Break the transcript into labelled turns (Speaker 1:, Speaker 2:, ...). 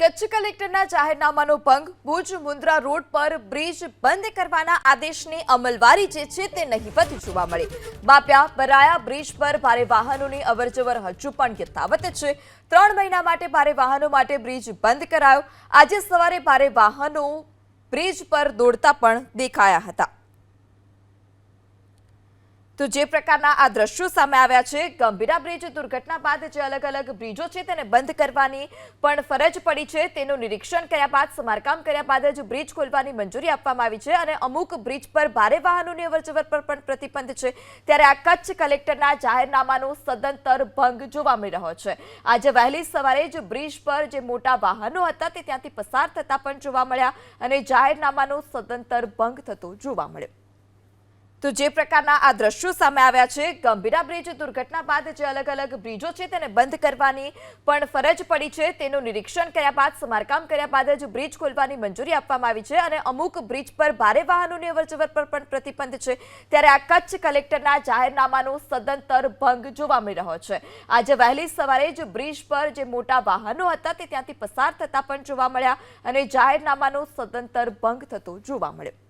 Speaker 1: કચ્છ કલેક્ટરના જાહેરનામાનો ભંગ, ભુજ મુન્દ્રા રોડ પર બ્રિજ બંધ કરવાના આદેશની અમલવારી જે છે તે નહીવત જોવા મળી. બાપ્યા બરાયા બ્રિજ પર ભારે વાહનોની અવરજવર હજુ પણ યથાવત છે. ત્રણ મહિના માટે ભારે વાહનો માટે બ્રિજ બંધ કરાયો. આજે સવારે ભારે વાહનો બ્રિજ પર દોડતા પણ દેખાયા હતા. તો જે પ્રકારના આ દ્રશ્યો સામે આવ્યા છે, ગંભીરા બ્રિજ દુર્ઘટના બાદ જે અલગ અલગ બ્રિજો છે તેને બંધ કરવાની પણ ફરજ પડી છે. તેનું નિરીક્ષણ કર્યા બાદ, સમારકામ કર્યા બાદ જ બ્રિજ ખોલવાની મંજૂરી આપવામાં આવી છે અને અમુક બ્રિજ પર ભારે વાહનોની અવરજવર પર પણ પ્રતિબંધ છે. ત્યારે આ કચ્છ કલેક્ટરના જાહેરનામાનો સદંતર ભંગ જોવા મળી રહ્યો છે. આજે વહેલી સવારે જ બ્રિજ પર જે મોટા વાહનો હતા તે ત્યાંથી પસાર થતા પણ જોવા મળ્યા અને જાહેરનામાનો સદંતર ભંગ થતો જોવા મળ્યો. તો જે પ્રકારના આ દ્રશ્યો સામે આવ્યા છે, ગંભીરા બ્રિજ દુર્ઘટના બાદ જે અલગ અલગ બ્રિજો છે તેને બંધ કરવાની પણ ફરજ પડી છે. તેનું નિરીક્ષણ કર્યા બાદ, સમારકામ કર્યા બાદ જ બ્રિજ ખોલવાની મંજૂરી આપવામાં આવી છે અને અમુક બ્રિજ પર ભારે વાહનોની અવરજવર પર પણ પ્રતિબંધ છે. ત્યારે આ કચ્છ કલેક્ટરના જાહેરનામાનો સદંતર ભંગ જોવા મળી રહ્યો છે. આજે વહેલી સવારે જ બ્રિજ પર જે મોટા વાહનો હતા તે ત્યાંથી પસાર થતા પણ જોવા મળ્યા અને જાહેરનામાનો સદંતર ભંગ થતો જોવા મળ્યો.